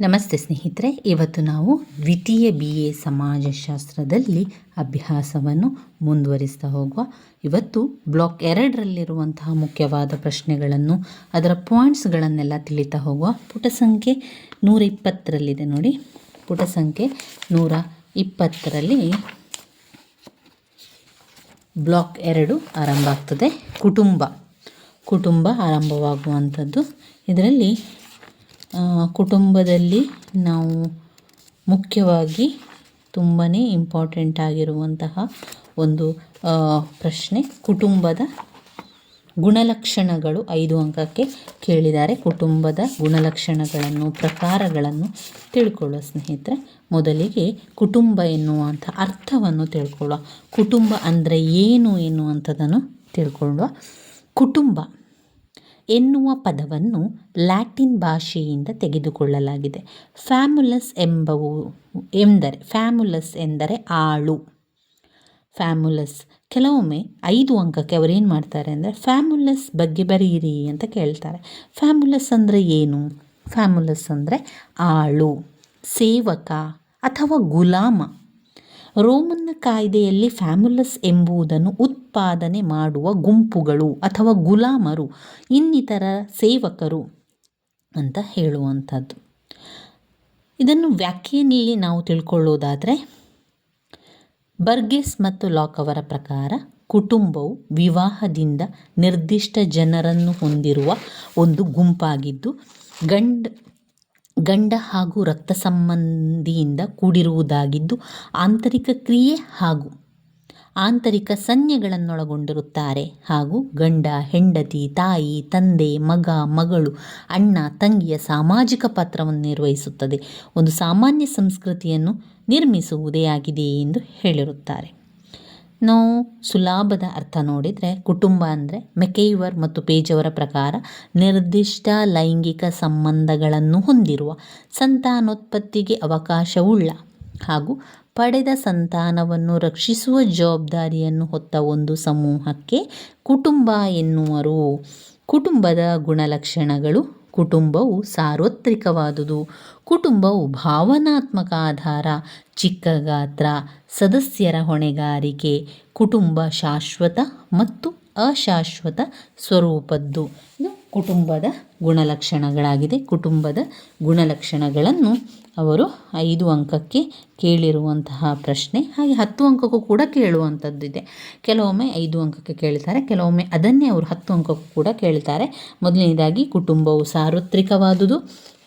ನಮಸ್ತೆ ಸ್ನೇಹಿತರೆ, ಇವತ್ತು ನಾವು ದ್ವಿತೀಯ ಬಿ ಎ ಸಮಾಜಶಾಸ್ತ್ರದಲ್ಲಿ ಅಭ್ಯಾಸವನ್ನು ಮುಂದುವರಿಸ್ತಾ ಹೋಗುವ. ಇವತ್ತು ಬ್ಲಾಕ್ ಎರಡರಲ್ಲಿರುವಂತಹ ಮುಖ್ಯವಾದ ಪ್ರಶ್ನೆಗಳನ್ನು, ಅದರ ಪಾಯಿಂಟ್ಸ್ಗಳನ್ನೆಲ್ಲ ತಿಳಿತಾ ಹೋಗುವ. ಪುಟ ಸಂಖ್ಯೆ ನೂರ ಇಪ್ಪತ್ತರಲ್ಲಿದೆ ನೋಡಿ. ಪುಟ ಸಂಖ್ಯೆ ನೂರ ಇಪ್ಪತ್ತರಲ್ಲಿ ಬ್ಲಾಕ್ ಎರಡು ಆರಂಭ ಆಗ್ತದೆ. ಕುಟುಂಬ. ಕುಟುಂಬ ಆರಂಭವಾಗುವಂಥದ್ದು. ಇದರಲ್ಲಿ ಕುಟುಂಬದಲ್ಲಿ ನಾವು ಮುಖ್ಯವಾಗಿ ತುಂಬಾ ಇಂಪಾರ್ಟೆಂಟ್ ಆಗಿರುವಂತಹ ಒಂದು ಪ್ರಶ್ನೆ, ಕುಟುಂಬದ ಗುಣಲಕ್ಷಣಗಳು ಐದು ಅಂಕಕ್ಕೆ ಕೇಳಿದ್ದಾರೆ. ಕುಟುಂಬದ ಗುಣಲಕ್ಷಣಗಳನ್ನು, ಪ್ರಕಾರಗಳನ್ನು ತಿಳ್ಕೊಳ್ಳೋ ಸ್ನೇಹಿತರೆ, ಮೊದಲಿಗೆ ಕುಟುಂಬ ಎನ್ನುವಂಥ ಅರ್ಥವನ್ನು ತಿಳ್ಕೊಳ್ಳುವ. ಕುಟುಂಬ ಅಂದರೆ ಏನು ಎನ್ನುವಂಥದ್ದನ್ನು ತಿಳ್ಕೊಳ್ಳುವ. ಕುಟುಂಬ ಎನ್ನುವ ಪದವನ್ನು ಲ್ಯಾಟಿನ್ ಭಾಷೆಯಿಂದ ತೆಗೆದುಕೊಳ್ಳಲಾಗಿದೆ. ಫ್ಯಾಮುಲಸ್ ಎಂಬವು ಎಂದರೆ, ಫ್ಯಾಮುಲಸ್ ಎಂದರೆ ಆಳು. ಫ್ಯಾಮುಲಸ್, ಕೆಲವೊಮ್ಮೆ ಐದು ಅಂಕಕ್ಕೆ ಅವರೇನು ಮಾಡ್ತಾರೆ ಅಂದರೆ, ಫ್ಯಾಮುಲಸ್ ಬಗ್ಗೆ ಬರೆಯಿರಿ ಅಂತ ಕೇಳ್ತಾರೆ. ಫ್ಯಾಮುಲಸ್ ಅಂದರೆ ಏನು? ಫ್ಯಾಮುಲಸ್ ಅಂದರೆ ಆಳು, ಸೇವಕ ಅಥವಾ ಗುಲಾಮ. ರೋಮನ್ನ ಕಾಯ್ದೆಯಲ್ಲಿ ಫ್ಯಾಮುಲಸ್ ಎಂಬುದನ್ನು ಉತ್ಪಾದನೆ ಮಾಡುವ ಗುಂಪುಗಳು ಅಥವಾ ಗುಲಾಮರು, ಇನ್ನಿತರ ಸೇವಕರು ಅಂತ ಹೇಳುವಂಥದ್ದು. ಇದನ್ನು ವ್ಯಾಖ್ಯೆಯಲ್ಲಿ ನಾವು ತಿಳ್ಕೊಳ್ಳೋದಾದರೆ, ಬರ್ಗೆಸ್ ಮತ್ತು ಲಾಕ್ ಅವರ ಪ್ರಕಾರ ಕುಟುಂಬವು ವಿವಾಹದಿಂದ ನಿರ್ದಿಷ್ಟ ಜನರನ್ನು ಹೊಂದಿರುವ ಒಂದು ಗುಂಪಾಗಿದ್ದು, ಗಂಡ ಗಂಡ ಹಾಗೂ ರಕ್ತ ಸಂಬಂಧಿಯಿಂದ ಕೂಡಿರುವುದಾಗಿದ್ದು ಆಂತರಿಕ ಕ್ರಿಯೆ ಹಾಗೂ ಆಂತರಿಕ ಸಂಜ್ಞೆಗಳನ್ನೊಳಗೊಂಡಿರುತ್ತಾರೆ ಹಾಗೂ ಗಂಡ, ಹೆಂಡತಿ, ತಾಯಿ, ತಂದೆ, ಮಗ, ಮಗಳು, ಅಣ್ಣ, ತಂಗಿಯ ಸಾಮಾಜಿಕ ಪಾತ್ರವನ್ನು ನಿರ್ವಹಿಸುತ್ತದೆ. ಒಂದು ಸಾಮಾನ್ಯ ಸಂಸ್ಕೃತಿಯನ್ನು ನಿರ್ಮಿಸುವುದೇ ಆಗಿದೆ ಎಂದು ಹೇಳಿರುತ್ತಾರೆ. ನಾವು ಸುಲಭದ ಅರ್ಥ ನೋಡಿದರೆ ಕುಟುಂಬ ಅಂದರೆ ಮೆಕೈವರ್ ಮತ್ತು ಪೇಜ್ ಅವರ ಪ್ರಕಾರ ನಿರ್ದಿಷ್ಟ ಲೈಂಗಿಕ ಸಂಬಂಧಗಳನ್ನು ಹೊಂದಿರುವ ಸಂತಾನೋತ್ಪತ್ತಿಗೆ ಅವಕಾಶವುಳ್ಳ ಹಾಗೂ ಪಡೆದ ಸಂತಾನವನ್ನು ರಕ್ಷಿಸುವ ಜವಾಬ್ದಾರಿಯನ್ನು ಹೊತ್ತ ಒಂದು ಸಮೂಹಕ್ಕೆ ಕುಟುಂಬ ಎನ್ನುವರು. ಕುಟುಂಬದ ಗುಣಲಕ್ಷಣಗಳು ಕುಟುಂಬವು ಸಾರ್ವತ್ರಿಕವಾದುದು. ಕುಟುಂಬವು ಭಾವನಾತ್ಮಕ ಆಧಾರ, ಚಿಕ್ಕ ಗಾತ್ರ, ಸದಸ್ಯರ ಹೊಣೆಗಾರಿಕೆ, ಕುಟುಂಬ ಶಾಶ್ವತ ಮತ್ತು ಅಶಾಶ್ವತ ಸ್ವರೂಪದ್ದು. ಇದು ಕುಟುಂಬದ ಗುಣಲಕ್ಷಣಗಳಾಗಿದೆ. ಕುಟುಂಬದ ಗುಣಲಕ್ಷಣಗಳನ್ನು ಅವರು ಐದು ಅಂಕಕ್ಕೆ ಕೇಳಿರುವಂತಹ ಪ್ರಶ್ನೆ, ಹಾಗೆ ಹತ್ತು ಅಂಕಕ್ಕೂ ಕೂಡ ಕೇಳುವಂಥದ್ದಿದೆ ಕೆಲವೊಮ್ಮೆ ಐದು ಅಂಕಕ್ಕೆ ಕೇಳ್ತಾರೆ, ಕೆಲವೊಮ್ಮೆ ಅದನ್ನೇ ಅವರು ಹತ್ತು ಅಂಕಕ್ಕೂ ಕೂಡ ಕೇಳ್ತಾರೆ. ಮೊದಲನೇದಾಗಿ, ಕುಟುಂಬವು ಸಾರ್ವತ್ರಿಕವಾದುದು.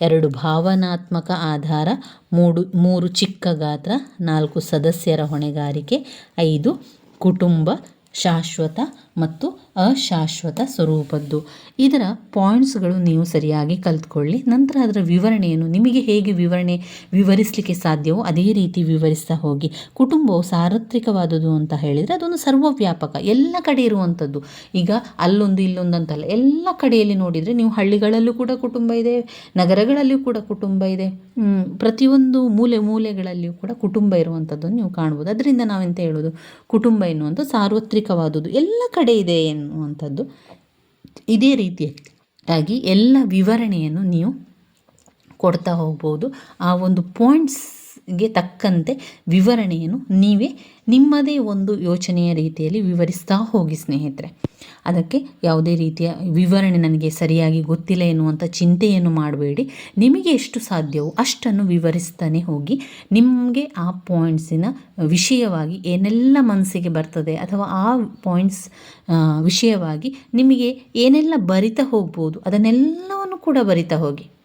ಎರಡು ಭಾವನಾತ್ಮಕ ಆಧಾರ, ಮೂಡು, ಮೂರು ಚಿಕ್ಕ ಗಾತ್ರ, ನಾಲ್ಕು ಸದಸ್ಯರ ಹೊಣೆಗಾರಿಕೆ, ಐದು ಕುಟುಂಬ, ಶಾಶ್ವತ ಮತ್ತು ಅಶಾಶ್ವತ ಸ್ವರೂಪದ್ದು. ಇದರ ಪಾಯಿಂಟ್ಸ್ಗಳು ನೀವು ಸರಿಯಾಗಿ ಕಲ್ತ್ಕೊಳ್ಳಿ. ನಂತರ ಅದರ ವಿವರಣೆಯನ್ನು ನಿಮಗೆ ಹೇಗೆ ವಿವರಣೆ ವಿವರಿಸಲಿಕ್ಕೆ ಸಾಧ್ಯವೋ ಅದೇ ರೀತಿ ವಿವರಿಸ್ತಾ ಹೋಗಿ. ಕುಟುಂಬವು ಸಾರ್ವತ್ರಿಕವಾದುದು ಅಂತ ಹೇಳಿದರೆ ಅದೊಂದು ಸರ್ವವ್ಯಾಪಕ, ಎಲ್ಲ ಕಡೆ ಇರುವಂಥದ್ದು. ಈಗ ಅಲ್ಲೊಂದು ಇಲ್ಲೊಂದು ಅಂತಲ್ಲ, ಎಲ್ಲ ಕಡೆಯಲ್ಲಿ ನೋಡಿದರೆ ನೀವು ಹಳ್ಳಿಗಳಲ್ಲೂ ಕೂಡ ಕುಟುಂಬ ಇದೆ ನಗರಗಳಲ್ಲಿಯೂ ಕೂಡ ಕುಟುಂಬ ಇದೆ. ಪ್ರತಿಯೊಂದು ಮೂಲೆ ಮೂಲೆಗಳಲ್ಲಿಯೂ ಕೂಡ ಕುಟುಂಬ ಇರುವಂಥದ್ದನ್ನು ನೀವು ಕಾಣ್ಬೋದು ಅದರಿಂದ ನಾವೆಂತ ಹೇಳೋದು? ಕುಟುಂಬ ಎನ್ನುವಂಥ ಸಾರ್ವತ್ರಿಕವಾದುದು. ಎಲ್ಲ ಕಡೆ ಇದೆ ಎನ್ನುವಂಥದ್ದು. ಇದೇ ರೀತಿಯಾಗಿ ಎಲ್ಲ ವಿವರಣೆಯನ್ನು ನೀವು ಕೊಡ್ತಾ ಹೋಗ್ಬೋದು. ಆ ಒಂದು ಪಾಯಿಂಟ್ಸ್ಗೆ ತಕ್ಕಂತೆ ವಿವರಣೆಯನ್ನು ನೀವೇ ನಿಮ್ಮದೇ ಒಂದು ಯೋಚನೆಯ ರೀತಿಯಲ್ಲಿ ವಿವರಿಸ್ತಾ ಹೋಗಿ ಸ್ನೇಹಿತರೆ. ಅದಕ್ಕೆ ಯಾವುದೇ ರೀತಿಯ ವಿವರಣೆ ನನಗೆ ಸರಿಯಾಗಿ ಗೊತ್ತಿಲ್ಲ ಎನ್ನುವಂಥ ಚಿಂತೆಯನ್ನು ಮಾಡಬೇಡಿ. ನಿಮಗೆ ಎಷ್ಟು ಸಾಧ್ಯವೋ ಅಷ್ಟನ್ನು ವಿವರಿಸ್ತಾನೆ ಹೋಗಿ. ನಿಮಗೆ ಆ ಪಾಯಿಂಟ್ಸಿನ ವಿಷಯವಾಗಿ ಏನೆಲ್ಲ ಮನಸ್ಸಿಗೆ ಬರ್ತದೆ ಅಥವಾ ಆ ಪಾಯಿಂಟ್ಸ್ ವಿಷಯವಾಗಿ ನಿಮಗೆ ಏನೆಲ್ಲ ಬರಿತಾ ಹೋಗ್ಬೋದು ಅದನ್ನೆಲ್ಲವನ್ನು ಕೂಡ ಬರಿತಾ ಹೋಗಿ.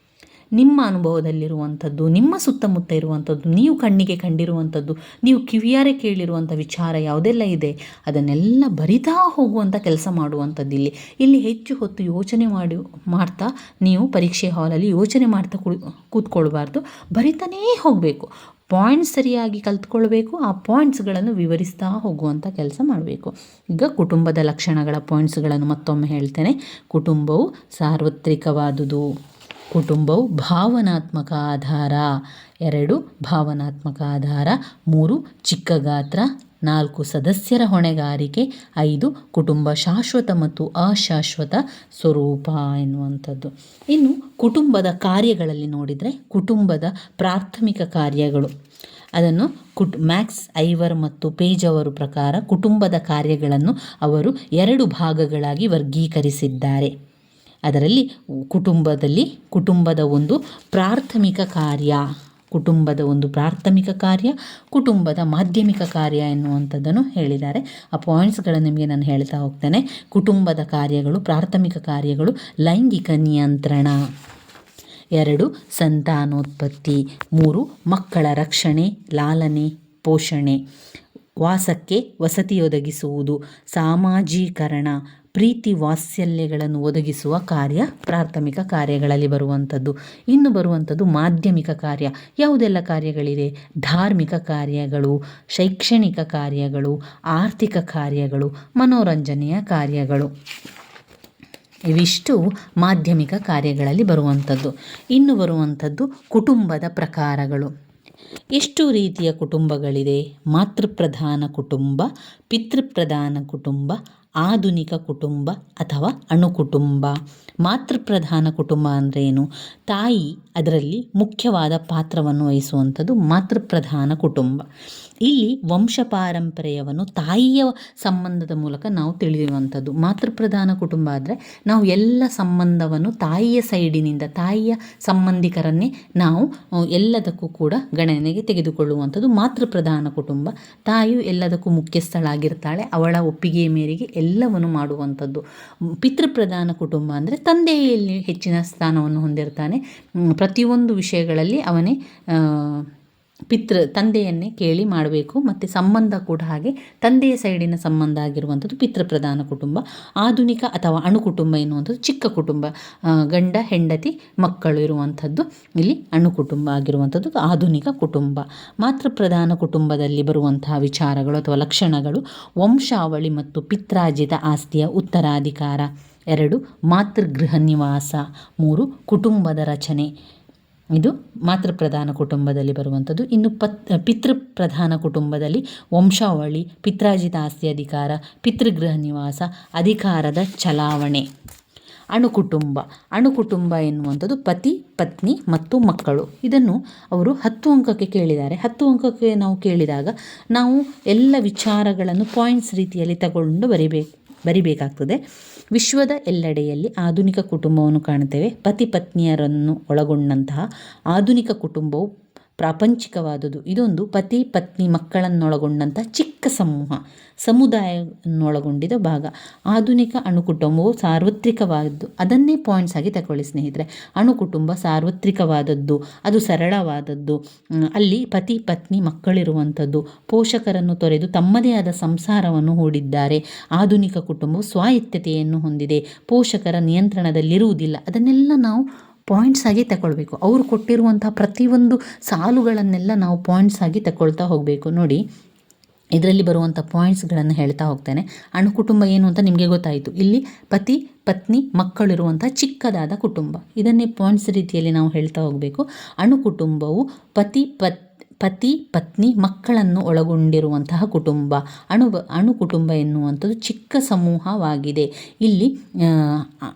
ನಿಮ್ಮ ಅನುಭವದಲ್ಲಿರುವಂಥದ್ದು, ನಿಮ್ಮ ಸುತ್ತಮುತ್ತ ಇರುವಂಥದ್ದು, ನೀವು ಕಣ್ಣಿಗೆ ಕಂಡಿರುವಂಥದ್ದು, ನೀವು ಕಿವಿಯಾರೆ ಕೇಳಿರುವಂಥ ವಿಚಾರ ಯಾವುದೆಲ್ಲ ಇದೆ, ಅದನ್ನೆಲ್ಲ ಬರಿತಾ ಹೋಗುವಂಥ ಕೆಲಸ ಮಾಡುವಂಥದ್ದು ಇಲ್ಲಿ. ಇಲ್ಲಿ ಹೆಚ್ಚು ಹೊತ್ತು ಯೋಚನೆ ಮಾಡಿ, ಮಾಡ್ತಾ ನೀವು ಪರೀಕ್ಷೆ ಹಾಲಲ್ಲಿ ಯೋಚನೆ ಮಾಡ್ತಾ ಕುಳಿ, ಕೂತ್ಕೊಳ್ಬಾರ್ದು. ಬರಿತಾನೇ ಹೋಗಬೇಕು. ಪಾಯಿಂಟ್ಸ್ ಸರಿಯಾಗಿ ಕಲ್ತ್ಕೊಳ್ಬೇಕು, ಆ ಪಾಯಿಂಟ್ಸ್ಗಳನ್ನು ವಿವರಿಸ್ತಾ ಹೋಗುವಂಥ ಕೆಲಸ ಮಾಡಬೇಕು. ಈಗ ಕುಟುಂಬದ ಲಕ್ಷಣಗಳ ಪಾಯಿಂಟ್ಸ್ಗಳನ್ನು ಮತ್ತೊಮ್ಮೆ ಹೇಳ್ತೇನೆ. ಕುಟುಂಬವು ಸಾರ್ವತ್ರಿಕವಾದುದು. ಕುಟುಂಬವು ಭಾವನಾತ್ಮಕ ಆಧಾರ. ಎರಡು, ಭಾವನಾತ್ಮಕ ಆಧಾರ. ಮೂರು, ಚಿಕ್ಕ ಗಾತ್ರ. ನಾಲ್ಕು, ಸದಸ್ಯರ ಹೊಣೆಗಾರಿಕೆ. ಐದು, ಕುಟುಂಬ ಶಾಶ್ವತ ಮತ್ತು ಅಶಾಶ್ವತ ಸ್ವರೂಪ ಎನ್ನುವಂಥದ್ದು. ಇನ್ನು ಕುಟುಂಬದ ಕಾರ್ಯಗಳಲ್ಲಿ ನೋಡಿದರೆ ಕುಟುಂಬದ ಪ್ರಾಥಮಿಕ ಕಾರ್ಯಗಳು. ಅದನ್ನು ಕುಟ್, ಮ್ಯಾಕ್ಸ್, ಐವರ್ ಮತ್ತು ಪೇಜ್ ಅವರು ಪ್ರಕಾರ ಕುಟುಂಬದ ಕಾರ್ಯಗಳನ್ನು ಅವರು ಎರಡು ಭಾಗಗಳಾಗಿ ವರ್ಗೀಕರಿಸಿದ್ದಾರೆ. ಅದರಲ್ಲಿ ಕುಟುಂಬದಲ್ಲಿ ಕುಟುಂಬದ ಒಂದು ಪ್ರಾಥಮಿಕ ಕಾರ್ಯ, ಕುಟುಂಬದ ಒಂದು ಪ್ರಾಥಮಿಕ ಕಾರ್ಯ, ಕುಟುಂಬದ ಮಾಧ್ಯಮಿಕ ಕಾರ್ಯ ಎನ್ನುವಂಥದ್ದನ್ನು ಹೇಳಿದ್ದಾರೆ. ಆ ಪಾಯಿಂಟ್ಸ್ಗಳನ್ನು ನಿಮಗೆ ನಾನು ಹೇಳ್ತಾ ಹೋಗ್ತೇನೆ. ಕುಟುಂಬದ ಕಾರ್ಯಗಳು ಪ್ರಾಥಮಿಕ ಕಾರ್ಯಗಳು, ಲೈಂಗಿಕ ನಿಯಂತ್ರಣ. ಎರಡು, ಸಂತಾನೋತ್ಪತ್ತಿ. ಮೂರು, ಮಕ್ಕಳ ರಕ್ಷಣೆ, ಲಾಲನೆ, ಪೋಷಣೆ. ವಾಸಕ್ಕೆ ವಸತಿ ಒದಗಿಸುವುದು ಸಾಮಾಜೀಕರಣ, ಪ್ರೀತಿ ವಾತ್ಸಲ್ಯಗಳನ್ನು ಒದಗಿಸುವ ಕಾರ್ಯ, ಪ್ರಾಥಮಿಕ ಕಾರ್ಯಗಳಲ್ಲಿ ಬರುವಂಥದ್ದು. ಇನ್ನು ಬರುವಂಥದ್ದು ಮಾಧ್ಯಮಿಕ ಕಾರ್ಯ. ಯಾವುದೆಲ್ಲ ಕಾರ್ಯಗಳಿದೆ ಧಾರ್ಮಿಕ ಕಾರ್ಯಗಳು, ಶೈಕ್ಷಣಿಕ ಕಾರ್ಯಗಳು, ಆರ್ಥಿಕ ಕಾರ್ಯಗಳು, ಮನೋರಂಜನೆಯ ಕಾರ್ಯಗಳು. ಇವಿಷ್ಟು ಮಾಧ್ಯಮಿಕ ಕಾರ್ಯಗಳಲ್ಲಿ ಬರುವಂಥದ್ದು. ಇನ್ನು ಬರುವಂಥದ್ದು ಕುಟುಂಬದ ಪ್ರಕಾರಗಳು. ಎಷ್ಟು ರೀತಿಯ ಕುಟುಂಬಗಳಿದೆ? ಮಾತೃಪ್ರಧಾನ ಕುಟುಂಬ, ಪಿತೃಪ್ರಧಾನ ಕುಟುಂಬ, ಆಧುನಿಕ ಕುಟುಂಬ ಅಥವಾ ಅಣುಕುಟುಂಬ? ಮಾತೃಪ್ರಧಾನ ಕುಟುಂಬ ಅಂದ್ರೇನು? ತಾಯಿ ಅದರಲ್ಲಿ ಮುಖ್ಯವಾದ ಪಾತ್ರವನ್ನು ವಹಿಸುವಂಥದ್ದು ಮಾತೃಪ್ರಧಾನ ಕುಟುಂಬ. ಇಲ್ಲಿ ವಂಶ ಪಾರಂಪರ್ಯವನ್ನು ತಾಯಿಯ ಸಂಬಂಧದ ಮೂಲಕ ನಾವು ತಿಳಿಯುವಂಥದ್ದು ಮಾತೃಪ್ರಧಾನ ಕುಟುಂಬ ಆದರೆ ನಾವು ಎಲ್ಲ ಸಂಬಂಧವನ್ನು ತಾಯಿಯ ಸೈಡಿನಿಂದ, ತಾಯಿಯ ಸಂಬಂಧಿಕರನ್ನೇ ನಾವು ಎಲ್ಲದಕ್ಕೂ ಕೂಡ ಗಣನೆಗೆ ತೆಗೆದುಕೊಳ್ಳುವಂಥದ್ದು. ಮಾತೃಪ್ರಧಾನ ಕುಟುಂಬ ತಾಯಿಯು ಎಲ್ಲದಕ್ಕೂ ಮುಖ್ಯಸ್ಥಳಾಗಿರ್ತಾಳೆ, ಅವಳ ಒಪ್ಪಿಗೆಯ ಮೇರೆಗೆ ಎಲ್ಲವನ್ನು ಮಾಡುವಂಥದ್ದು. ಪಿತೃಪ್ರಧಾನ ಕುಟುಂಬ ಅಂದರೆ ತಂದೆಯಲ್ಲಿ ಹೆಚ್ಚಿನ ಸ್ಥಾನವನ್ನು ಹೊಂದಿರ್ತಾನೆ. ಪ್ರತಿಯೊಂದು ವಿಷಯಗಳಲ್ಲಿ ಅವನೇ ಪಿತೃ ತಂದೆಯನ್ನೇ ಕೇಳಿ ಮಾಡಬೇಕು. ಮತ್ತು ಸಂಬಂಧ ಕೂಡ ಹಾಗೆ ತಂದೆಯ ಸೈಡಿನ ಸಂಬಂಧ ಆಗಿರುವಂಥದ್ದು ಪಿತೃಪ್ರಧಾನ ಕುಟುಂಬ, ಆಧುನಿಕ ಅಥವಾ ಅಣು ಕುಟುಂಬ ಎನ್ನುವಂಥದ್ದು ಚಿಕ್ಕ ಕುಟುಂಬ ಗಂಡ, ಹೆಂಡತಿ, ಮಕ್ಕಳು ಇರುವಂಥದ್ದು ಇಲ್ಲಿ ಅಣು ಕುಟುಂಬ ಆಗಿರುವಂಥದ್ದು ಆಧುನಿಕ ಕುಟುಂಬ. ಮಾತೃಪ್ರಧಾನ ಕುಟುಂಬದಲ್ಲಿ ಬರುವಂತಹ ವಿಚಾರಗಳು ಅಥವಾ ಲಕ್ಷಣಗಳು ವಂಶಾವಳಿ ಮತ್ತು ಪಿತ್ರಾರ್ಜಿತ ಆಸ್ತಿಯ ಉತ್ತರಾಧಿಕಾರ. ಎರಡು, ಮಾತೃಗೃಹ ನಿವಾಸ. ಮೂರು, ಕುಟುಂಬದ ರಚನೆ. ಇದು ಮಾತೃಪ್ರಧಾನ ಕುಟುಂಬದಲ್ಲಿ ಬರುವಂಥದ್ದು. ಇನ್ನು ಪತ್ ಪಿತೃಪ್ರಧಾನ ಕುಟುಂಬದಲ್ಲಿ ವಂಶಾವಳಿ ಪಿತ್ರಾಜಿತ ಆಸ್ತಿ ಅಧಿಕಾರ ಪಿತೃಗೃಹ ನಿವಾಸ, ಅಧಿಕಾರದ ಚಲಾವಣೆ. ಅಣುಕುಟುಂಬ. ಅಣುಕುಟುಂಬ ಎನ್ನುವಂಥದ್ದು ಪತಿ, ಪತ್ನಿ ಮತ್ತು ಮಕ್ಕಳು. ಇದನ್ನು ಅವರು ಹತ್ತು ಅಂಕಕ್ಕೆ ಕೇಳಿದ್ದಾರೆ. ಹತ್ತು ಅಂಕಕ್ಕೆ ನಾವು ಕೇಳಿದಾಗ ನಾವು ಎಲ್ಲ ವಿಚಾರಗಳನ್ನು ಪಾಯಿಂಟ್ಸ್ ರೀತಿಯಲ್ಲಿ ತಗೊಂಡು ಬರಿಬೇಕು, ಬರಿಬೇಕಾಗ್ತದೆ. ವಿಶ್ವದ ಎಲ್ಲೆಡೆಯಲ್ಲಿ ಆಧುನಿಕ ಕುಟುಂಬವನ್ನು ಕಾಣುತ್ತೇವೆ. ಪತಿ ಪತ್ನಿಯರನ್ನು ಒಳಗೊಂಡಂತಹ ಆಧುನಿಕ ಕುಟುಂಬವು ಪ್ರಾಪಂಚಿಕವಾದುದು. ಇದೊಂದು ಪತಿ ಪತ್ನಿ ಮಕ್ಕಳನ್ನೊಳಗೊಂಡಂಥ ಚಿಕ್ಕ ಸಮೂಹ ಸಮುದಾಯವನ್ನೊಳಗೊಂಡಿದ ಭಾಗ. ಆಧುನಿಕ ಅಣುಕುಟುಂಬವು ಸಾರ್ವತ್ರಿಕವಾದದ್ದು ಅದನ್ನೇ ಪಾಯಿಂಟ್ಸ್ ಆಗಿ ತಗೊಳ್ಳಿ ಸ್ನೇಹಿತರೆ. ಅಣುಕುಟುಂಬ ಸಾರ್ವತ್ರಿಕವಾದದ್ದು, ಅದು ಸರಳವಾದದ್ದು ಅಲ್ಲಿ ಪತಿ ಪತ್ನಿ ಮಕ್ಕಳಿರುವಂಥದ್ದು, ಪೋಷಕರನ್ನು ತೊರೆದು ತಮ್ಮದೇ ಆದ ಸಂಸಾರವನ್ನು ಹೂಡಿದ್ದಾರೆ. ಆಧುನಿಕ ಕುಟುಂಬವು ಸ್ವಾಯತ್ತತೆಯನ್ನು ಹೊಂದಿದೆ. ಪೋಷಕರ ನಿಯಂತ್ರಣದಲ್ಲಿರುವುದಿಲ್ಲ. ಅದನ್ನೆಲ್ಲ ನಾವು ಪಾಯಿಂಟ್ಸ್ ಆಗಿ ತಗೊಳ್ಬೇಕು. ಅವರು ಕೊಟ್ಟಿರುವಂತಹ ಪ್ರತಿಯೊಂದು ಸಾಲುಗಳನ್ನೆಲ್ಲ ನಾವು ಪಾಯಿಂಟ್ಸ್ ಆಗಿ ತಗೊಳ್ತಾ ಹೋಗಬೇಕು. ನೋಡಿ ಇದರಲ್ಲಿ ಬರುವಂಥ ಪಾಯಿಂಟ್ಸ್ಗಳನ್ನು ಹೇಳ್ತಾ ಹೋಗ್ತೇನೆ. ಅಣು ಕುಟುಂಬ ಏನು ಅಂತ ನಿಮಗೆ ಗೊತ್ತಾಯಿತು. ಇಲ್ಲಿ ಪತಿ, ಪತ್ನಿ ಮಕ್ಕಳಿರುವಂಥ ಚಿಕ್ಕದಾದ ಕುಟುಂಬ. ಇದನ್ನೇ ಪಾಯಿಂಟ್ಸ್ ರೀತಿಯಲ್ಲಿ ನಾವು ಹೇಳ್ತಾ ಹೋಗಬೇಕು. ಅಣುಕುಟುಂಬವು ಪತಿ, ಪತ್, ಪತಿ, ಪತ್ನಿ, ಮಕ್ಕಳನ್ನು ಒಳಗೊಂಡಿರುವಂತಹ ಕುಟುಂಬ. ಅಣು ಅಣು ಕುಟುಂಬ ಎನ್ನುವಂಥದ್ದು ಚಿಕ್ಕ ಸಮೂಹವಾಗಿದೆ. ಇಲ್ಲಿ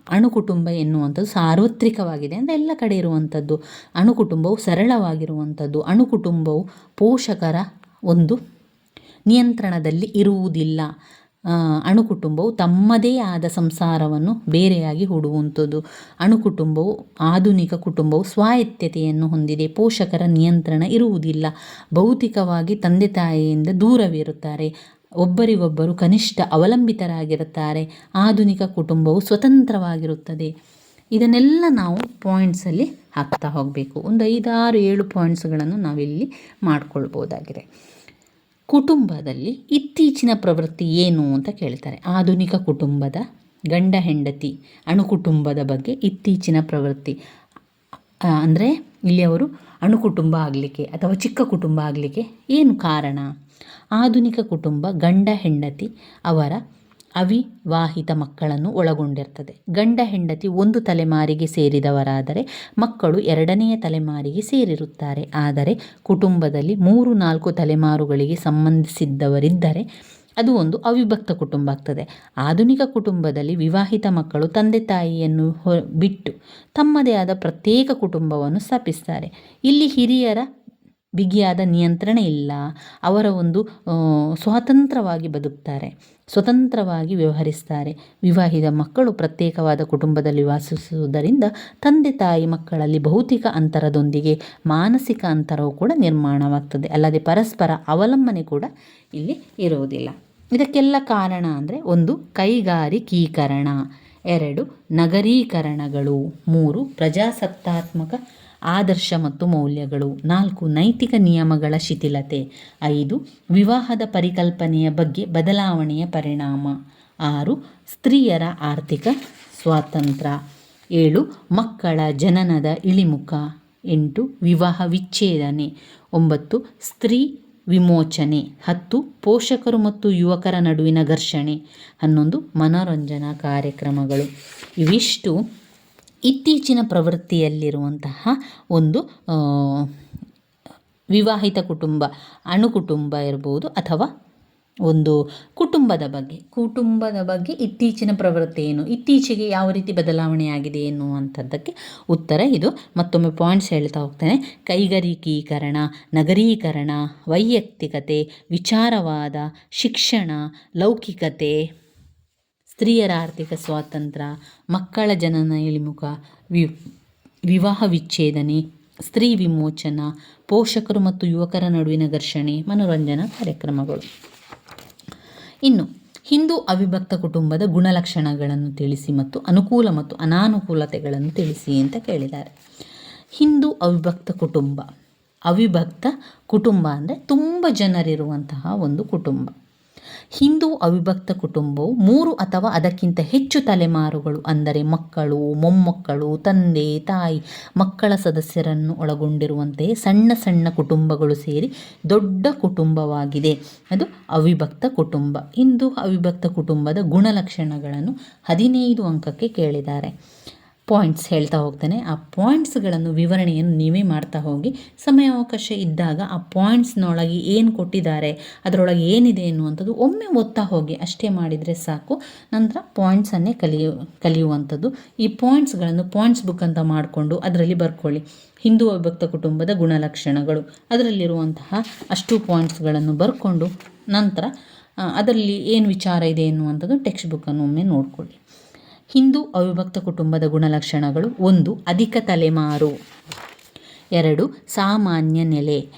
ಅಣು ಕುಟುಂಬ ಎನ್ನುವಂಥದ್ದು ಸಾರ್ವತ್ರಿಕವಾಗಿದೆ ಅಂದರೆ ಎಲ್ಲ ಕಡೆ ಇರುವಂಥದ್ದು. ಅಣು ಕುಟುಂಬವು ಸರಳವಾಗಿರುವಂಥದ್ದು. ಅಣು ಕುಟುಂಬವು ಪೋಷಕರ ಒಂದು ನಿಯಂತ್ರಣದಲ್ಲಿ ಇರುವುದಿಲ್ಲ. ಅಣುಕುಟುಂಬವು ತಮ್ಮದೇ ಆದ ಸಂಸಾರವನ್ನು ಬೇರೆಯಾಗಿ ಹೂಡುವಂಥದ್ದು. ಅಣುಕುಟುಂಬವು, ಆಧುನಿಕ ಕುಟುಂಬವು ಸ್ವಾಯತ್ತತೆಯನ್ನು ಹೊಂದಿದೆ. ಪೋಷಕರ ನಿಯಂತ್ರಣ ಇರುವುದಿಲ್ಲ. ಭೌತಿಕವಾಗಿ ತಂದೆ ತಾಯಿಯಿಂದ ದೂರವಿರುತ್ತಾರೆ. ಒಬ್ಬರಿಗೊಬ್ಬರು ಕನಿಷ್ಠ ಅವಲಂಬಿತರಾಗಿರುತ್ತಾರೆ. ಆಧುನಿಕ ಕುಟುಂಬವು ಸ್ವತಂತ್ರವಾಗಿರುತ್ತದೆ. ಇದನ್ನೆಲ್ಲ ನಾವು ಪಾಯಿಂಟ್ಸಲ್ಲಿ ಹಾಕ್ತಾ ಹೋಗಬೇಕು. ಒಂದು ಐದಾರು ಏಳು ಪಾಯಿಂಟ್ಸ್ಗಳನ್ನು ನಾವಿಲ್ಲಿ ಮಾಡ್ಕೊಳ್ಬೋದಾಗಿದೆ. ಕುಟುಂಬದಲ್ಲಿ ಇತ್ತೀಚಿನ ಪ್ರವೃತ್ತಿ ಏನು ಅಂತ ಕೇಳ್ತಾರೆ. ಆಧುನಿಕ ಕುಟುಂಬದ ಗಂಡ, ಹೆಂಡತಿ, ಅಣುಕುಟುಂಬದ ಬಗ್ಗೆ ಇತ್ತೀಚಿನ ಪ್ರವೃತ್ತಿ. ಅಂದರೆ ಇಲ್ಲಿ ಅವರು ಅಣುಕುಟುಂಬ ಆಗಲಿಕ್ಕೆ ಅಥವಾ ಚಿಕ್ಕ ಕುಟುಂಬ ಆಗಲಿಕ್ಕೆ ಏನು ಕಾರಣ? ಆಧುನಿಕ ಕುಟುಂಬ ಗಂಡ, ಹೆಂಡತಿ ಅವರ ಅವಿವಾಹಿತ ಮಕ್ಕಳನ್ನು ಒಳಗೊಂಡಿರ್ತದೆ. ಗಂಡ ಹೆಂಡತಿ ಒಂದು ತಲೆಮಾರಿಗೆ ಸೇರಿದವರಾದರೆ ಮಕ್ಕಳು ಎರಡನೆಯ ತಲೆಮಾರಿಗೆ ಸೇರಿರುತ್ತಾರೆ. ಆದರೆ ಕುಟುಂಬದಲ್ಲಿ ಮೂರು ನಾಲ್ಕು ತಲೆಮಾರುಗಳಿಗೆ ಸಂಬಂಧಿಸಿದ್ದವರಿದ್ದರೆ ಅದು ಒಂದು ಅವಿಭಕ್ತ ಕುಟುಂಬ ಆಗ್ತದೆ. ಆಧುನಿಕ ಕುಟುಂಬದಲ್ಲಿ ವಿವಾಹಿತ ಮಕ್ಕಳು ತಂದೆ ತಾಯಿಯನ್ನು ಬಿಟ್ಟು ತಮ್ಮದೇ ಆದ ಪ್ರತ್ಯೇಕ ಕುಟುಂಬವನ್ನು ಸ್ಥಾಪಿಸ್ತಾರೆ. ಇಲ್ಲಿ ಹಿರಿಯರ ಬಿಗಿಯಾದ ನಿಯಂತ್ರಣ ಇಲ್ಲ. ಅವರ ಒಂದು ಸ್ವತಂತ್ರವಾಗಿ ಬದುಕ್ತಾರೆ. ಸ್ವತಂತ್ರವಾಗಿ ವ್ಯವಹರಿಸ್ತಾರೆ. ವಿವಾಹಿತ ಮಕ್ಕಳು ಪ್ರತ್ಯೇಕವಾದ ಕುಟುಂಬದಲ್ಲಿ ವಾಸಿಸುವುದರಿಂದ ತಂದೆ ತಾಯಿ ಮಕ್ಕಳಲ್ಲಿ ಭೌತಿಕ ಅಂತರದೊಂದಿಗೆ ಮಾನಸಿಕ ಅಂತರವು ಕೂಡ ನಿರ್ಮಾಣವಾಗ್ತದೆ. ಅಲ್ಲದೆ ಪರಸ್ಪರ ಅವಲಂಬನೆ ಕೂಡ ಇಲ್ಲಿ ಇರುವುದಿಲ್ಲ. ಇದಕ್ಕೆಲ್ಲ ಕಾರಣ ಅಂದರೆ ಒಂದು ಕೈಗಾರಿಕೀಕರಣ ಎರಡು ನಗರೀಕರಣಗಳು. ಮೂರು ಪ್ರಜಾಸತ್ತಾತ್ಮಕ ಆದರ್ಶ ಮತ್ತು ಮೌಲ್ಯಗಳು. ನಾಲ್ಕು, ನೈತಿಕ ನಿಯಮಗಳ ಶಿಥಿಲತೆ. ಐದು, ವಿವಾಹದ ಪರಿಕಲ್ಪನೆಯ ಬಗ್ಗೆ ಬದಲಾವಣೆಯ ಪರಿಣಾಮ. ಆರು, ಸ್ತ್ರೀಯರ ಆರ್ಥಿಕ ಸ್ವಾತಂತ್ರ್ಯ ಏಳು, ಮಕ್ಕಳ ಜನನದ ಇಳಿಮುಖ. ಎಂಟು, ವಿವಾಹ ವಿಚ್ಛೇದನೆ. ಒಂಬತ್ತು, ಸ್ತ್ರೀ ವಿಮೋಚನೆ. ಹತ್ತು, ಪೋಷಕರು ಮತ್ತು ಯುವಕರ ನಡುವಿನ ಘರ್ಷಣೆ. ಹನ್ನೊಂದು, ಮನೋರಂಜನಾ ಕಾರ್ಯಕ್ರಮಗಳು. ಇವಿಷ್ಟು ಇತ್ತೀಚಿನ ಪ್ರವೃತ್ತಿಯಲ್ಲಿರುವಂತಹ ಒಂದು ವಿವಾಹಿತ ಕುಟುಂಬ ಅಣು ಕುಟುಂಬ ಇರ್ಬೋದು ಅಥವಾ ಒಂದು ಕುಟುಂಬದ ಬಗ್ಗೆ. ಕುಟುಂಬದ ಬಗ್ಗೆ ಇತ್ತೀಚಿನ ಪ್ರವೃತ್ತಿ ಏನು? ಇತ್ತೀಚೆಗೆ ಯಾವ ರೀತಿ ಬದಲಾವಣೆ ಆಗಿದೆ ಎನ್ನುವಂಥದ್ದಕ್ಕೆ ಉತ್ತರ ಇದು. ಮತ್ತೊಮ್ಮೆ ಪಾಯಿಂಟ್ಸ್ ಹೇಳ್ತಾ ಹೋಗ್ತೇನೆ. ಕೈಗಾರಿಕೀಕರಣ, ನಗರೀಕರಣ, ವೈಯಕ್ತಿಕತೆ, ವಿಚಾರವಾದ, ಶಿಕ್ಷಣ, ಲೌಕಿಕತೆ ಸ್ತ್ರೀಯರ ಆರ್ಥಿಕ ಸ್ವಾತಂತ್ರ್ಯ, ಮಕ್ಕಳ ಜನನ ಇಳಿಮುಖ, ವಿ, ವಿವಾಹ ವಿಚ್ಛೇದನೆ, ಸ್ತ್ರೀ ವಿಮೋಚನ, ಪೋಷಕರು ಮತ್ತು ಯುವಕರ ನಡುವಿನ ಘರ್ಷಣೆ, ಮನೋರಂಜನಾ ಕಾರ್ಯಕ್ರಮಗಳು. ಇನ್ನು, ಹಿಂದೂ ಅವಿಭಕ್ತ ಕುಟುಂಬದ ಗುಣಲಕ್ಷಣಗಳನ್ನು ತಿಳಿಸಿ ಮತ್ತು ಅನುಕೂಲ ಮತ್ತು ಅನಾನುಕೂಲತೆಗಳನ್ನು ತಿಳಿಸಿ ಅಂತ ಕೇಳಿದ್ದಾರೆ. ಹಿಂದೂ ಅವಿಭಕ್ತ ಕುಟುಂಬ. ಅವಿಭಕ್ತ ಕುಟುಂಬ ಅಂದರೆ ತುಂಬ ಜನರಿರುವಂತಹ ಒಂದು ಕುಟುಂಬ. ಹಿಂದೂ ಅವಿಭಕ್ತ ಕುಟುಂಬವು ಮೂರು ಅಥವಾ ಅದಕ್ಕಿಂತ ಹೆಚ್ಚು ತಲೆಮಾರುಗಳು, ಅಂದರೆ ಮಕ್ಕಳು, ಮೊಮ್ಮಕ್ಕಳು, ತಂದೆ, ತಾಯಿ, ಮಕ್ಕಳ ಸದಸ್ಯರನ್ನು ಒಳಗೊಂಡಿರುವಂತೆಯೇ ಸಣ್ಣ ಸಣ್ಣ ಕುಟುಂಬಗಳು ಸೇರಿ ದೊಡ್ಡ ಕುಟುಂಬವಾಗಿದೆ. ಅದು ಅವಿಭಕ್ತ ಕುಟುಂಬ. ಹಿಂದೂ ಅವಿಭಕ್ತ ಕುಟುಂಬದ ಗುಣಲಕ್ಷಣಗಳನ್ನು ಹದಿನೈದು ಅಂಕಕ್ಕೆ ಕೇಳಿದ್ದಾರೆ. ಪಾಯಿಂಟ್ಸ್ ಹೇಳ್ತಾ ಹೋಗ್ತಾನೆ. ಆ ಪಾಯಿಂಟ್ಸ್ಗಳನ್ನು ವಿವರಣೆಯನ್ನು ನೀವೇ ಮಾಡ್ತಾ ಹೋಗಿ, ಸಮಯಾವಕಾಶ ಇದ್ದಾಗ ಆ ಪಾಯಿಂಟ್ಸ್ನೊಳಗೆ ಏನು ಕೊಟ್ಟಿದ್ದಾರೆ, ಅದರೊಳಗೆ ಏನಿದೆ ಎನ್ನುವಂಥದ್ದು ಒಮ್ಮೆ ಓದ್ತಾ ಹೋಗಿ, ಅಷ್ಟೇ ಮಾಡಿದರೆ ಸಾಕು. ನಂತರ ಪಾಯಿಂಟ್ಸನ್ನೇ ಕಲಿಯು, ಕಲಿಯುವಂಥದ್ದು. ಈ ಪಾಯಿಂಟ್ಸ್ಗಳನ್ನು ಪಾಯಿಂಟ್ಸ್ ಬುಕ್ ಅಂತ ಮಾಡಿಕೊಂಡು ಅದರಲ್ಲಿ ಬರ್ಕೊಳ್ಳಿ. ಹಿಂದೂ ವಿಭಕ್ತ ಕುಟುಂಬದ ಗುಣಲಕ್ಷಣಗಳು. ಅದರಲ್ಲಿರುವಂತಹ ಅಷ್ಟು ಪಾಯಿಂಟ್ಸ್ಗಳನ್ನು ಬರ್ಕೊಂಡು ನಂತರ ಅದರಲ್ಲಿ ಏನು ವಿಚಾರ ಇದೆ ಎನ್ನುವಂಥದ್ದು ಟೆಕ್ಸ್ಟ್ ಬುಕ್ಕನ್ನು ಒಮ್ಮೆ ನೋಡಿಕೊಳ್ಳಿ. ಹಿಂದೂ ಅವಿಭಕ್ತ ಕುಟುಂಬದ ಗುಣಲಕ್ಷಣಗಳು ಒಂದು, ಅಧಿಕ ತಲೆಮಾರು. ಎರಡು, ಸಾಮಾನ್ಯ ನೆಲೆ.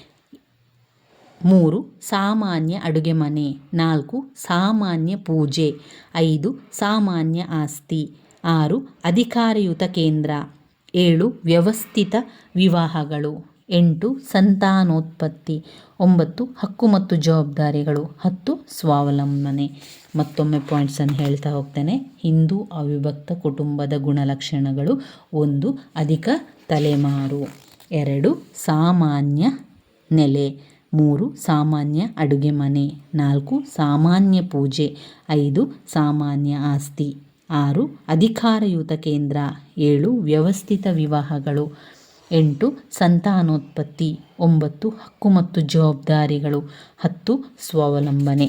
ಮೂರು, ಸಾಮಾನ್ಯ ಅಡುಗೆ ಮನೆ. ನಾಲ್ಕು, ಸಾಮಾನ್ಯ ಪೂಜೆ. ಐದು, ಸಾಮಾನ್ಯ ಆಸ್ತಿ. ಆರು, ಅಧಿಕಾರಯುತ ಕೇಂದ್ರ. ಏಳು, ವ್ಯವಸ್ಥಿತ ವಿವಾಹಗಳು. ಎಂಟು, ಸಂತಾನೋತ್ಪತ್ತಿ. ಒಂಬತ್ತು ಹಕ್ಕು ಮತ್ತು ಜವಾಬ್ದಾರಿಗಳು, ಹತ್ತು ಸ್ವಾವಲಂಬನೆ. ಮತ್ತೊಮ್ಮೆ ಪಾಯಿಂಟ್ಸನ್ನು ಹೇಳ್ತಾ ಹೋಗ್ತೇನೆ. ಹಿಂದೂ ಅವಿಭಕ್ತ ಕುಟುಂಬದ ಗುಣಲಕ್ಷಣಗಳು ಒಂದು, ಅಧಿಕ ತಲೆಮಾರು. ಎರಡು, ಸಾಮಾನ್ಯ ನೆಲೆ. ಮೂರು, ಸಾಮಾನ್ಯ ಅಡುಗೆ ಮನೆ. ನಾಲ್ಕು, ಸಾಮಾನ್ಯ ಪೂಜೆ. ಐದು, ಸಾಮಾನ್ಯ ಆಸ್ತಿ. ಆರು, ಅಧಿಕಾರಯುತ ಕೇಂದ್ರ. ಏಳು, ವ್ಯವಸ್ಥಿತ ವಿವಾಹಗಳು. ಎಂಟು ಸಂತಾನೋತ್ಪತ್ತಿ, ಒಂಬತ್ತು ಹಕ್ಕು ಮತ್ತು ಜವಾಬ್ದಾರಿಗಳು, ಹತ್ತು ಸ್ವಾವಲಂಬನೆ.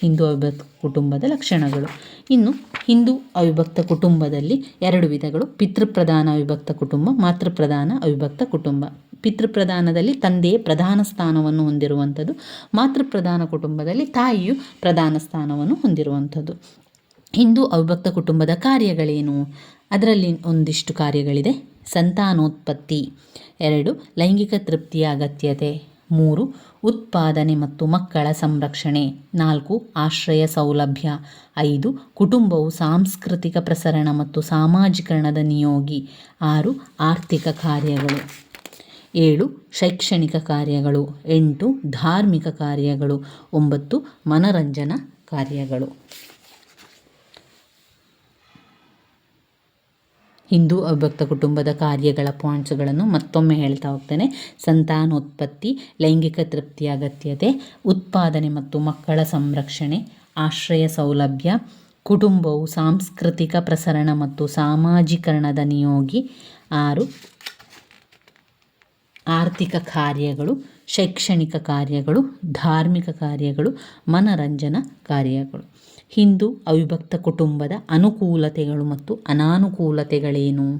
ಹಿಂದೂ ಅವಿಭಕ್ತ ಕುಟುಂಬದ ಲಕ್ಷಣಗಳು. ಇನ್ನು ಹಿಂದೂ ಅವಿಭಕ್ತ ಕುಟುಂಬದಲ್ಲಿ ಎರಡು ವಿಧಗಳು. ಪಿತೃಪ್ರಧಾನ ಅವಿಭಕ್ತ ಕುಟುಂಬ, ಮಾತೃಪ್ರಧಾನ ಅವಿಭಕ್ತ ಕುಟುಂಬ. ಪಿತೃಪ್ರಧಾನದಲ್ಲಿ ತಂದೆಯೇ ಪ್ರಧಾನ ಸ್ಥಾನವನ್ನು ಹೊಂದಿರುವಂಥದ್ದು. ಮಾತೃಪ್ರಧಾನ ಕುಟುಂಬದಲ್ಲಿ ತಾಯಿಯು ಪ್ರಧಾನ ಸ್ಥಾನವನ್ನು ಹೊಂದಿರುವಂಥದ್ದು. ಹಿಂದೂ ಅವಿಭಕ್ತ ಕುಟುಂಬದ ಕಾರ್ಯಗಳೇನು? ಅದರಲ್ಲಿ ಒಂದಿಷ್ಟು ಕಾರ್ಯಗಳಿದೆ. ಸಂತಾನೋತ್ಪತ್ತಿ. ಎರಡು, ಲೈಂಗಿಕ ತೃಪ್ತಿಯ ಅಗತ್ಯತೆ. ಮೂರು, ಉತ್ಪಾದನೆ ಮತ್ತು ಮಕ್ಕಳ ಸಂರಕ್ಷಣೆ. ನಾಲ್ಕು, ಆಶ್ರಯ ಸೌಲಭ್ಯ. ಐದು, ಕುಟುಂಬವು ಸಾಂಸ್ಕೃತಿಕ ಪ್ರಸರಣ ಮತ್ತು ಸಾಮಾಜೀಕರಣದ ನಿಯೋಗಿ. ಆರು, ಆರ್ಥಿಕ ಕಾರ್ಯಗಳು. ಏಳು, ಶೈಕ್ಷಣಿಕ ಕಾರ್ಯಗಳು. ಎಂಟು, ಧಾರ್ಮಿಕ ಕಾರ್ಯಗಳು. ಒಂಬತ್ತು, ಮನರಂಜನಾ ಕಾರ್ಯಗಳು. ಹಿಂದೂ ಅವಿಭಕ್ತ ಕುಟುಂಬದ ಕಾರ್ಯಗಳ ಪಾಯಿಂಟ್ಸ್ಗಳನ್ನು ಮತ್ತೊಮ್ಮೆ ಹೇಳ್ತಾ ಹೋಗ್ತೇನೆ. ಸಂತಾನೋತ್ಪತ್ತಿ, ಲೈಂಗಿಕ ತೃಪ್ತಿಯ ಅಗತ್ಯತೆ, ಉತ್ಪಾದನೆ ಮತ್ತು ಮಕ್ಕಳ ಸಂರಕ್ಷಣೆ, ಆಶ್ರಯ ಸೌಲಭ್ಯ, ಕುಟುಂಬವು ಸಾಂಸ್ಕೃತಿಕ ಪ್ರಸರಣ ಮತ್ತು ಸಾಮಾಜೀಕರಣದ ನಿಯೋಗಿ. ಆರು, ಆರ್ಥಿಕ ಕಾರ್ಯಗಳು ಶೈಕ್ಷಣಿಕ ಕಾರ್ಯಗಳು, ಧಾರ್ಮಿಕ ಕಾರ್ಯಗಳು, ಮನರಂಜನಾ ಕಾರ್ಯಗಳು. ಹಿಂದೂ ಅವಿಭಕ್ತ ಕುಟುಂಬದ ಅನುಕೂಲತೆಗಳು ಮತ್ತು ಅನಾನುಕೂಲತೆಗಳೇನು?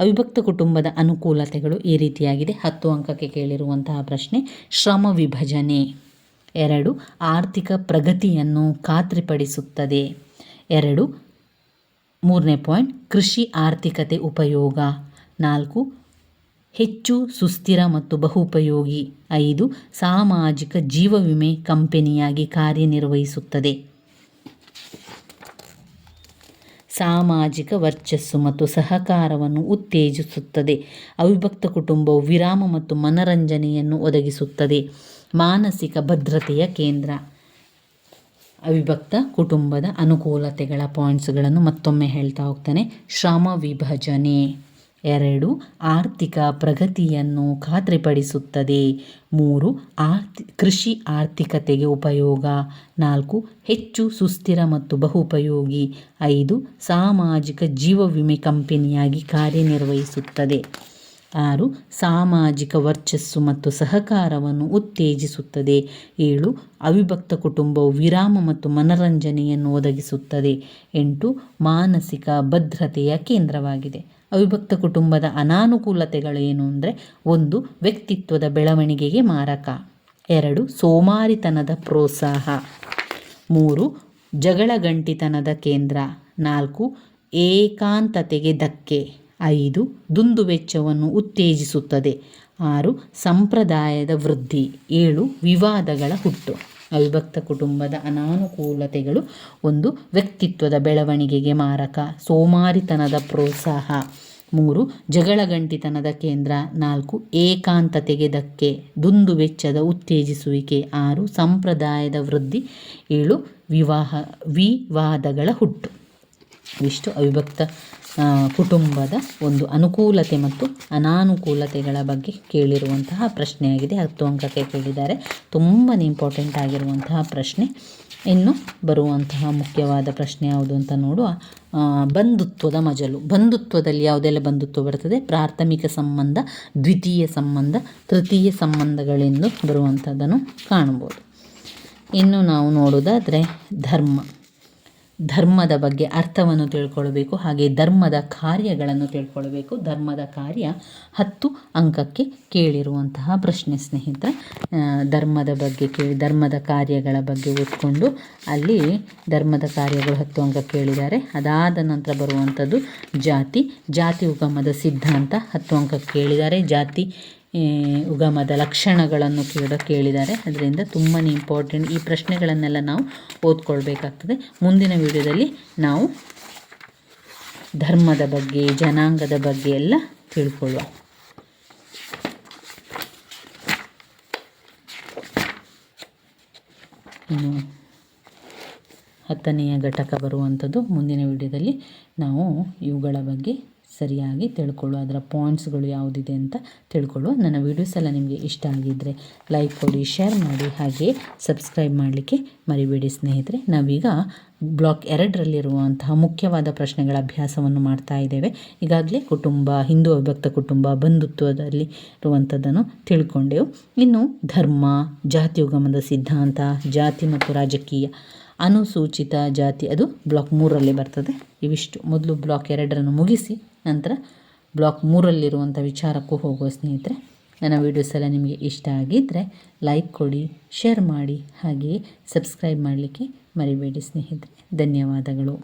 ಅವಿಭಕ್ತ ಕುಟುಂಬದ ಅನುಕೂಲತೆಗಳು ಈ ರೀತಿಯಾಗಿದೆ. ಹತ್ತು ಅಂಕಕ್ಕೆ ಕೇಳಿರುವಂತಹ ಪ್ರಶ್ನೆ, ಶ್ರಮ ವಿಭಜನೆ. ಎರಡು, ಆರ್ಥಿಕ ಪ್ರಗತಿಯನ್ನು ಖಾತ್ರಿಪಡಿಸುತ್ತದೆ. ಎರಡು, ಮೂರನೇ ಪಾಯಿಂಟ್, ಕೃಷಿ ಆರ್ಥಿಕತೆ ಉಪಯೋಗ. ನಾಲ್ಕು ಹೆಚ್ಚು ಸುಸ್ಥಿರ ಮತ್ತು ಬಹುಪಯೋಗಿ. ಐದು, ಸಾಮಾಜಿಕ ಜೀವ ವಿಮೆ ಕಂಪನಿಯಾಗಿ ಕಾರ್ಯನಿರ್ವಹಿಸುತ್ತದೆ. ಸಾಮಾಜಿಕ ವರ್ಚಸ್ಸು ಮತ್ತು ಸಹಕಾರವನ್ನು ಉತ್ತೇಜಿಸುತ್ತದೆ. ಅವಿಭಕ್ತ ಕುಟುಂಬವು ವಿರಾಮ ಮತ್ತು ಮನರಂಜನೆಯನ್ನು ಒದಗಿಸುತ್ತದೆ. ಮಾನಸಿಕ ಭದ್ರತೆಯ ಕೇಂದ್ರ. ಅವಿಭಕ್ತ ಕುಟುಂಬದ ಅನುಕೂಲತೆಗಳ ಪಾಯಿಂಟ್ಸ್ಗಳನ್ನು ಮತ್ತೊಮ್ಮೆ ಹೇಳ್ತಾ ಹೋಗ್ತಾನೆ. ಶ್ರಮ ವಿಭಜನೆ. ಎರಡು ಆರ್ಥಿಕ ಪ್ರಗತಿಯನ್ನು ಖಾತ್ರಿಪಡಿಸುತ್ತದೆ. ಮೂರು ಆರ್ಥಿ, ಕೃಷಿ ಆರ್ಥಿಕತೆಗೆ ಉಪಯೋಗ. ನಾಲ್ಕು ಹೆಚ್ಚು ಸುಸ್ಥಿರ ಮತ್ತು ಬಹುಪಯೋಗಿ. ಐದು ಸಾಮಾಜಿಕ ಜೀವ ವಿಮೆ ಕಂಪನಿಯಾಗಿ ಕಾರ್ಯನಿರ್ವಹಿಸುತ್ತದೆ. ಆರು ಸಾಮಾಜಿಕ ವರ್ಚಸ್ಸು ಮತ್ತು ಸಹಕಾರವನ್ನು ಉತ್ತೇಜಿಸುತ್ತದೆ. ಏಳು ಅವಿಭಕ್ತ ಕುಟುಂಬವು ವಿರಾಮ ಮತ್ತು ಮನರಂಜನೆಯನ್ನು ಒದಗಿಸುತ್ತದೆ. ಎಂಟು ಮಾನಸಿಕ ಭದ್ರತೆಯ ಕೇಂದ್ರವಾಗಿದೆ. ಅವಿಭಕ್ತ ಕುಟುಂಬದ ಅನಾನುಕೂಲತೆಗಳು ಏನು ಅಂದರೆ ಒಂದು ವ್ಯಕ್ತಿತ್ವದ ಬೆಳವಣಿಗೆಗೆ ಮಾರಕ. ಎರಡು, ಸೋಮಾರಿತನದ ಪ್ರೋತ್ಸಾಹ. ಮೂರು ಜಗಳ ಗಂಟಿತನದ ಕೇಂದ್ರ. ನಾಲ್ಕು, ಏಕಾಂತತೆಗೆ ಧಕ್ಕೆ. ಐದು, ದುಂದುವೆಚ್ಚವನ್ನು ಉತ್ತೇಜಿಸುತ್ತದೆ. ಆರು, ಸಂಪ್ರದಾಯದ ವೃದ್ಧಿ. ಏಳು, ವಿವಾದಗಳ ಹುಟ್ಟು. ಅವಿಭಕ್ತ ಕುಟುಂಬದ ಅನಾನುಕೂಲತೆಗಳು ಒಂದು ವ್ಯಕ್ತಿತ್ವದ ಬೆಳವಣಿಗೆಗೆ ಮಾರಕ. ಸೋಮಾರಿತನದ ಪ್ರೋತ್ಸಾಹ. ಮೂರು, ಜಗಳಗಂಟಿತನದ ಕೇಂದ್ರ. ನಾಲ್ಕು ಏಕಾಂತತೆಗೆ ಧಕ್ಕೆ ದುಂದು ವೆಚ್ಚದ ಉತ್ತೇಜಿಸುವಿಕೆ. ಆರು, ಸಂಪ್ರದಾಯದ ವೃದ್ಧಿ. ಏಳು, ವಿವಾಹ, ವಿವಾದಗಳ ಹುಟ್ಟು. ಇಷ್ಟು ಅವಿಭಕ್ತ ಕುಟುಂಬದ ಒಂದು ಅನುಕೂಲತೆ ಮತ್ತು ಅನಾನುಕೂಲತೆಗಳ ಬಗ್ಗೆ ಕೇಳಿರುವಂತಹ ಪ್ರಶ್ನೆಯಾಗಿದೆ. ಹತ್ತು ಅಂಕಕ್ಕೆ ಕೇಳಿದ್ದಾರೆ. ತುಂಬಾ ಇಂಪಾರ್ಟೆಂಟ್ ಆಗಿರುವಂತಹ ಪ್ರಶ್ನೆ. ಇನ್ನು ಬರುವಂತಹ ಮುಖ್ಯವಾದ ಪ್ರಶ್ನೆ ಯಾವುದು ಅಂತ ನೋಡುವ ಬಂಧುತ್ವದ ಮಜಲು. ಬಂಧುತ್ವದಲ್ಲಿ ಯಾವುದೆಲ್ಲ ಬಂಧುತ್ವ ಬರ್ತದೆ? ಪ್ರಾಥಮಿಕ ಸಂಬಂಧ, ದ್ವಿತೀಯ ಸಂಬಂಧ, ತೃತೀಯ ಸಂಬಂಧಗಳೆಂದು ಬರುವಂಥದ್ದನ್ನು ಕಾಣ್ಬೋದು ಇನ್ನು ನಾವು ನೋಡೋದಾದರೆ ಧರ್ಮ. ಧರ್ಮದ ಬಗ್ಗೆ ಅರ್ಥವನ್ನು ತಿಳ್ಕೊಳ್ಬೇಕು, ಹಾಗೆ ಧರ್ಮದ ಕಾರ್ಯಗಳನ್ನು ತಿಳ್ಕೊಳ್ಬೇಕು. ಧರ್ಮದ ಕಾರ್ಯ ಹತ್ತು ಅಂಕಕ್ಕೆ ಕೇಳಿರುವಂತಹ ಪ್ರಶ್ನೆ ಸ್ನೇಹಿತರ. ಧರ್ಮದ ಬಗ್ಗೆ ಕೇಳಿ, ಧರ್ಮದ ಕಾರ್ಯಗಳ ಬಗ್ಗೆ ಓದ್ಕೊಂಡು ಅಲ್ಲಿ ಧರ್ಮದ ಕಾರ್ಯಗಳು ಹತ್ತು ಅಂಕ ಕೇಳಿದ್ದಾರೆ. ಅದಾದ ನಂತರ ಬರುವಂಥದ್ದು ಜಾತಿ. ಜಾತಿ ಉಗಮದ ಸಿದ್ಧಾಂತ ಹತ್ತು ಅಂಕ ಕೇಳಿದ್ದಾರೆ. ಜಾತಿ ಉಗಮದ ಲಕ್ಷಣಗಳನ್ನು ಕೂಡ ಕೇಳಿದ್ದಾರೆ. ಅದರಿಂದ ತುಂಬಾ ಇಂಪಾರ್ಟೆಂಟ್ ಈ ಪ್ರಶ್ನೆಗಳನ್ನೆಲ್ಲ ನಾವು ಓದ್ಕೊಳ್ಬೇಕಾಗ್ತದೆ. ಮುಂದಿನ ವಿಡಿಯೋದಲ್ಲಿ ನಾವು ಧರ್ಮದ ಬಗ್ಗೆ, ಜನಾಂಗದ ಬಗ್ಗೆ ಎಲ್ಲ ತಿಳ್ಕೊಳ್ಳುವ. ಇನ್ನು ಹತ್ತನೆಯ ಘಟಕ ಬರುವಂಥದ್ದು ಮುಂದಿನ ವಿಡಿಯೋದಲ್ಲಿ ನಾವು ಇವುಗಳ ಬಗ್ಗೆ ಸರಿಯಾಗಿ ತಿಳ್ಕೊಳ್ಳುವ ಅದರ ಪಾಯಿಂಟ್ಸ್ಗಳು ಯಾವುದಿದೆ ಅಂತ ತಿಳ್ಕೊಳ್ಳುವ ನನ್ನ ವೀಡಿಯೋಸ್ ಎಲ್ಲ ನಿಮಗೆ ಇಷ್ಟ ಆಗಿದ್ದರೆ ಲೈಕ್ ಕೊಡಿ ಶೇರ್ ಮಾಡಿ, ಹಾಗೆ ಸಬ್ಸ್ಕ್ರೈಬ್ ಮಾಡಲಿಕ್ಕೆ ಮರಿಬೇಡಿ ಸ್ನೇಹಿತರೆ. ನಾವೀಗ ಬ್ಲಾಕ್ ಎರಡರಲ್ಲಿರುವಂತಹ ಮುಖ್ಯವಾದ ಪ್ರಶ್ನೆಗಳ ಅಭ್ಯಾಸವನ್ನು ಮಾಡ್ತಾ ಇದ್ದೇವೆ. ಈಗಾಗಲೇ ಕುಟುಂಬ, ಹಿಂದೂ ಅವಿಭಕ್ತ ಕುಟುಂಬ ಬಂಧುತ್ವದಲ್ಲಿ ಇರುವಂಥದ್ದನ್ನು ತಿಳ್ಕೊಂಡೆವು. ಇನ್ನು ಧರ್ಮ, ಜಾತಿ ಉಗಮದ ಸಿದ್ಧಾಂತ, ಜಾತಿ ಮತ್ತು ರಾಜಕೀಯ ಅನುಸೂಚಿತ ಜಾತಿ, ಅದು ಬ್ಲಾಕ್ ಮೂರರಲ್ಲಿ ಬರ್ತದೆ. ಇವಿಷ್ಟು. ಮೊದಲು ಬ್ಲಾಕ್ ಎರಡರನ್ನು ಮುಗಿಸಿ. ನಂತರ ಬ್ಲಾಕ್ ಮೂರಲ್ಲಿರುವಂಥ ವಿಚಾರಕ್ಕೂ ಹೋಗುವ ಸ್ನೇಹಿತರೆ, ನನ್ನ ವೀಡಿಯೋಸ್ ಎಲ್ಲ ನಿಮಗೆ ಇಷ್ಟ ಆಗಿದ್ದರೆ ಲೈಕ್ ಕೊಡಿ ಶೇರ್ ಮಾಡಿ, ಹಾಗೆಯೇ ಸಬ್ಸ್ಕ್ರೈಬ್ ಮಾಡಲಿಕ್ಕೆ ಮರಿಬೇಡಿ ಸ್ನೇಹಿತರೆ. ಧನ್ಯವಾದಗಳು.